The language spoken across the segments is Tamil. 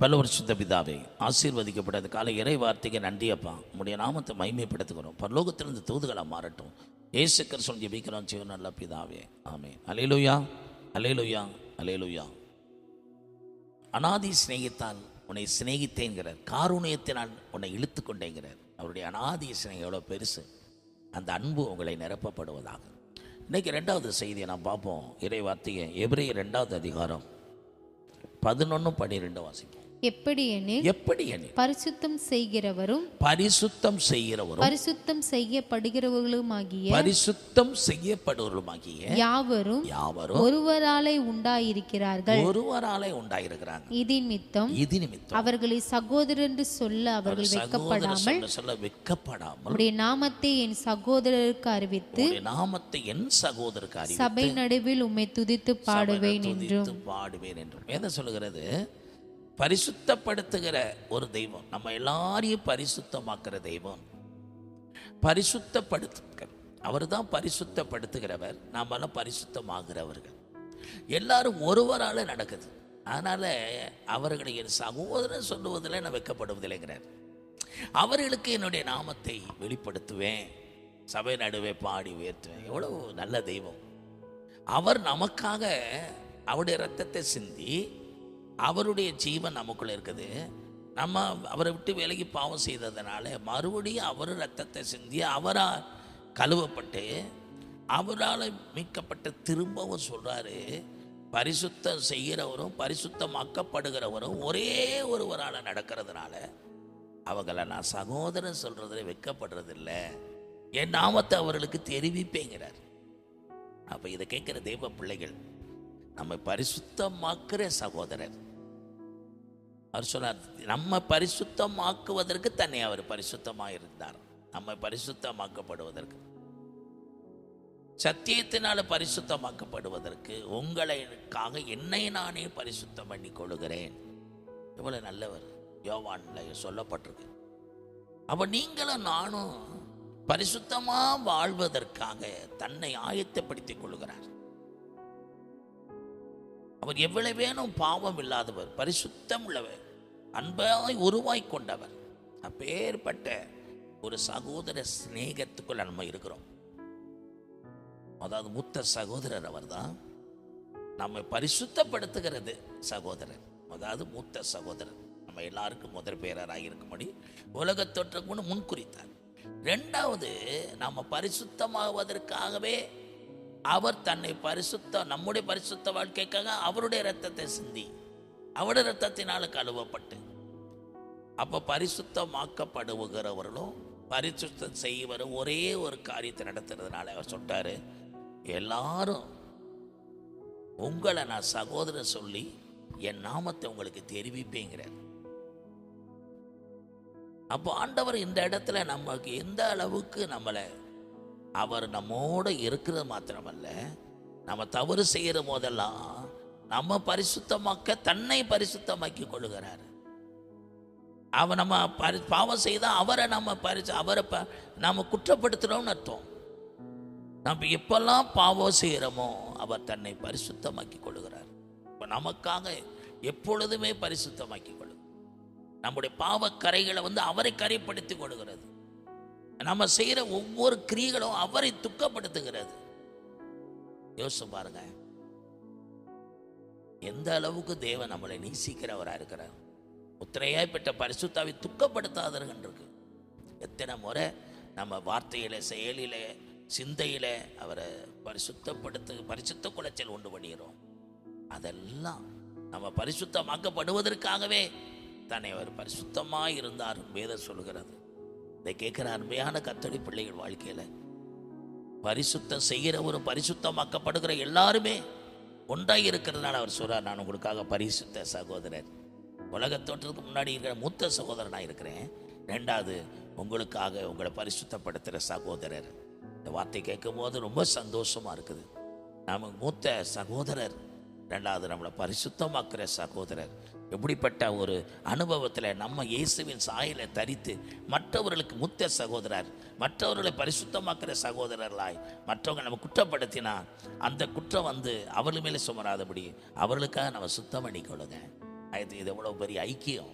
பல்லவர் வருஷத்த பிதாவே ஆசீர்வதிக்கப்பட்டது காலை இறை வார்த்தைக்கு நன்றி அப்பா. உம்முடைய நாமத்தை மைமைப்படுத்துகிறோம் பரலோகத்திலிருந்து தூதுகளாக மாறட்டும். ஏசு சொல்லி ஜெபிக்கிறோம். சிவன் நல்ல பிதாவே. ஆமே அலையலுயா அலையலுயா அலையலுயா அனாதி சிநேகித்தால் உன்னை சிநேகித்தேங்கிறார் காரூணியத்தினால் உன்னை இழுத்து கொண்டேங்கிறார் அவருடைய அனாதி சிநேகம் எவ்வளோ பெருசு. அந்த அன்பு உங்களை நிரப்பப்படுவதாக. இன்னைக்கு ரெண்டாவது செய்தியை நான் பார்ப்போம். இறை வார்த்தையை எபிரேய ரெண்டாவது அதிகாரம் பதினொன்று பன்னிரெண்டு வாசிப்போம். எப்படி எனில் எப்படி எனில் பரிசுத்தம் செய்கிறவரும் பரிசுத்தம் செய்கிறவரும் பரிசுத்தம் செய்யப்படுகிறவர்களுமாகிய பரிசுத்தம் செய்யப்படுவருமாகிய யாவரும் யாவரும் ஒருவராலே உண்டாயிருக்கிறார்கள். ஒருவராலே உண்டாயிருக்கிறாங்க இதின் மித்தம் இது நிமித்தம் அவர்களை சகோதரர் என்று சொல்ல அவர்கள் வெட்கப்படாமல் சொல்ல வெட்கப்படாமல் உடைய நாமத்தை என் சகோதரருக்கு அறிவித்து நாமத்தை என் சகோதரருக்கு அறிவித்து சபை நடுவில் உம்மை துதித்து பாடுவேன் என்றும். பாடுவேன் என்றும். வேதம் சொல்லுகிறது? பரிசுத்தப்படுத்துகிற ஒரு தெய்வம். நம்ம எல்லாரையும் பரிசுத்தமாக்குற தெய்வம். பரிசுத்தப்படுத்துகிற அவர் தான் பரிசுத்தப்படுத்துகிறவர். நாமெல்லாம் பரிசுத்தமாகிறவர்கள். எல்லாரும் ஒருவரால் நடக்குது. அதனால் அவர்களை என் சகோதரன் சொல்லுவதில் நான் வைக்கப்படுவதில்லைங்கிறார். அவர்களுக்கு என்னுடைய நாமத்தை வெளிப்படுத்துவேன். சபை நடுவே பாடி உயர்த்துவேன். எவ்வளோ நல்ல தெய்வம். அவர் நமக்காக அவருடைய ரத்தத்தை சிந்தி அவருடைய ஜீவன் நமக்குள்ள இருக்குது. நம்ம அவரை விட்டு விலகி பாவம் செய்ததுனால மறுபடியும் அவர் ரத்தத்தை சிந்தி அவரால் கழுவப்பட்டு அவரால் மீட்கப்பட்ட திரும்பவும் சொல்கிறாரு பரிசுத்தம் செய்கிறவரும் பரிசுத்தமாக்கப்படுகிறவரும் ஒரே ஒருவரால் நடக்கிறதுனால அவங்கள நான் சகோதரன் சொல்கிறதுல வெக்கப்படுறதில்ல என் நாமத்தை அவர்களுக்கு தெரிவிப்பேங்கிறார். அப்போ இதை கேட்குற தெய்வ பிள்ளைகள் நம்மை பரிசுத்தமாக்குற சகோதரர். அவர் சொன்னார் நம்ம பரிசுத்தமாக்குவதற்கு தன்னை அவர் பரிசுத்தமாக இருந்தார் நம்ம பரிசுத்தமாக்கப்படுவதற்கு. சத்தியத்தினால பரிசுத்தமாக்கப்படுவதற்கு உங்களுக்காக என்னை நானே பரிசுத்தம் பண்ணி கொள்கிறேன் இவ்வளவு நல்லவர். யோவான்ல சொல்லப்பட்டிருக்கு. அப்ப நீங்களும் நானும் பரிசுத்தமா வாழ்வதற்காக தன்னை ஆயத்தப்படுத்திக் கொள்கிறார் அவர் எவ்வளவு வேணும் பாவம் இல்லாதவர் பரிசுத்தம் உள்ளவர் அன்பாய் உருவாய் கொண்டவர். அப்பேற்பட்ட ஒரு சகோதர சிநேகத்துக்குள்ள நம்ம இருக்கிறோம். அதாவது மூத்த சகோதரர் அவர் தான் நம்மை பரிசுத்தப்படுத்துகிறது சகோதரர். அதாவது மூத்த சகோதரர். நம்ம எல்லாருக்கும் முதற் பேரராக இருக்கும்படி உலகத் முன் முன்குறித்தார். ரெண்டாவது நம்ம பரிசுத்தமாவதற்காகவே அவர் தன்னை பரிசுத்த நம்முடைய பரிசுத்த வாழ்க்கைக்காக அவருடைய ரத்தத்தை சிந்தி அவருடைய ரத்தத்தினால் கழுவப்பட்டு அப்போ பரிசுத்தமாக்கப்படுகிறவர்களும் பரிசுத்தம் செய்வரும் ஒரே ஒரு காரியத்தை நடத்துறதுனால அவர் சொல்லிட்டாரு எல்லாரும் உங்களை நான் சகோதரர் சொல்லி என் நாமத்தை உங்களுக்கு தெரிவிப்பேங்கிறார். அப்போ ஆண்டவர் இந்த இடத்துல நமக்கு எந்த அளவுக்கு நம்மளை அவர் நம்மோட இருக்கிறது மாத்திரமல்ல நம்ம தவறு செய்கிற போதெல்லாம் நம்ம பரிசுத்தமாக்க தன்னை பரிசுத்தமாக்கி கொள்கிறார் அவர் நம்ம பரி பாவம் செய்தால் அவரை நம்ம பரிசு அவரை ப நம்ம குற்றப்படுத்துகிறோம்னு அர்த்தம். நம்ம எப்பெல்லாம் பாவம் செய்கிறோமோ அவர் தன்னை பரிசுத்தமாக்கி கொள்கிறார் இப்போ நமக்காக எப்பொழுதுமே பரிசுத்தமாக்கி கொள்ளும். நம்முடைய பாவ கரைகளை வந்து அவரை கரைப்படுத்தி கொள்கிறது. நம்ம செய்கிற ஒவ்வொரு கிரியைகளும் அவரை துக்கப்படுத்துகிறது. யோசிச்சு பாருங்க. எந்த அளவுக்கு தேவன் நம்மளை நேசிக்கிறவராக இருக்கிறார். முத்திரையாய் பெற்ற பரிசுத்தாவை துக்கப்படுத்தாதர்கள் இருக்கு எத்தனை முறை நம்ம வார்த்தையில செயலில சிந்தையில அவரை பரிசுத்தப்படுத்து பரிசுத்த குலைச்சல் உண்டு பண்ணிடுறோம் அதெல்லாம் நம்ம பரிசுத்தமாக்கப்படுவதற்காகவே தன்னை அவர் பரிசுத்தமாக இருந்தார் வேத சொல்கிறது. இதை கேட்குற அருமையான கத்தடி பிள்ளைகள் வாழ்க்கையில். பரிசுத்தம் செய்கிறவரும் பரிசுத்தமாக்கப்படுகிற எல்லாருமே ஒன்றாக இருக்கிறதுனால அவர் சொல்கிறார் நான் உங்களுக்காக பரிசுத்த சகோதரர். உலக தோற்றத்துக்கு முன்னாடி இருக்கிற மூத்த சகோதரனாக இருக்கிறேன். ரெண்டாவது உங்களுக்காக உங்களை பரிசுத்தப்படுத்துகிற சகோதரர். இந்த வார்த்தை கேட்கும் போது ரொம்ப சந்தோஷமா இருக்குது. நமக்கு மூத்த சகோதரர். ரெண்டாவது நம்மளை பரிசுத்தமாக்குற சகோதரர். எப்படிப்பட்ட ஒரு அனுபவத்தில் நம்ம இயேசுவின் சாயலை தரித்து மற்றவர்களுக்கு முத்த சகோதரர் மற்றவர்களை பரிசுத்தமாக்குற சகோதரர்களாய் மற்றவங்க நம்ம குற்றப்படுத்தினா அந்த குற்றம் வந்து அவர்கள் மேலே சுமராதபடி அவர்களுக்காக நம்ம சுத்தம் பண்ணிக்கொள்ளுங்க. அது இது எவ்வளோ பெரிய ஐக்கியம்.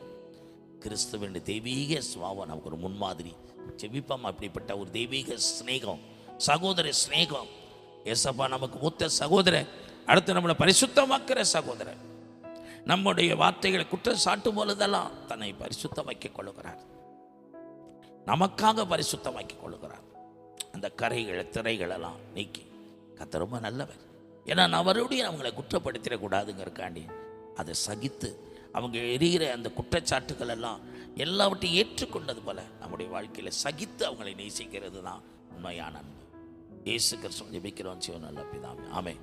கிறிஸ்துவின் தெய்வீக சுவாவம் நமக்கு ஒரு முன்மாதிரி. செவிப்பம் அப்படிப்பட்ட ஒரு தெய்வீக சிநேகம் சகோதர சிநேகம். ஏசப்பா நமக்கு மூத்த சகோதரர் அடுத்து நம்மளை பரிசுத்தமாக்குற சகோதரர். நம்முடைய வார்த்தைகளை குற்றம் சாட்டும் பொழுதெல்லாம் தன்னை பரிசுத்தமாக்கிக் கொள்கிறார் நமக்காக பரிசுத்தமாக்கிக் கொள்கிறார் அந்த கரைகளை திரைகள் எல்லாம் நீக்கி கத்த ரொம்ப நல்லவர். ஏன்னா நான் அவங்களை குற்றப்படுத்திடக்கூடாதுங்கிறக்காண்டி அதை சகித்து அவங்க எரிகிற அந்த குற்றச்சாட்டுகள் எல்லாம் எல்லாவற்றையும் ஏற்றுக்கொண்டது போல நம்முடைய வாழ்க்கையில் சகித்து அவங்களை நேசிக்கிறது தான் உண்மையான அன்பு. இயேசு கிறிஸ்துவ ஜெபிக்கிறோம் சிவன் நல்ல பிதாமே ஆமே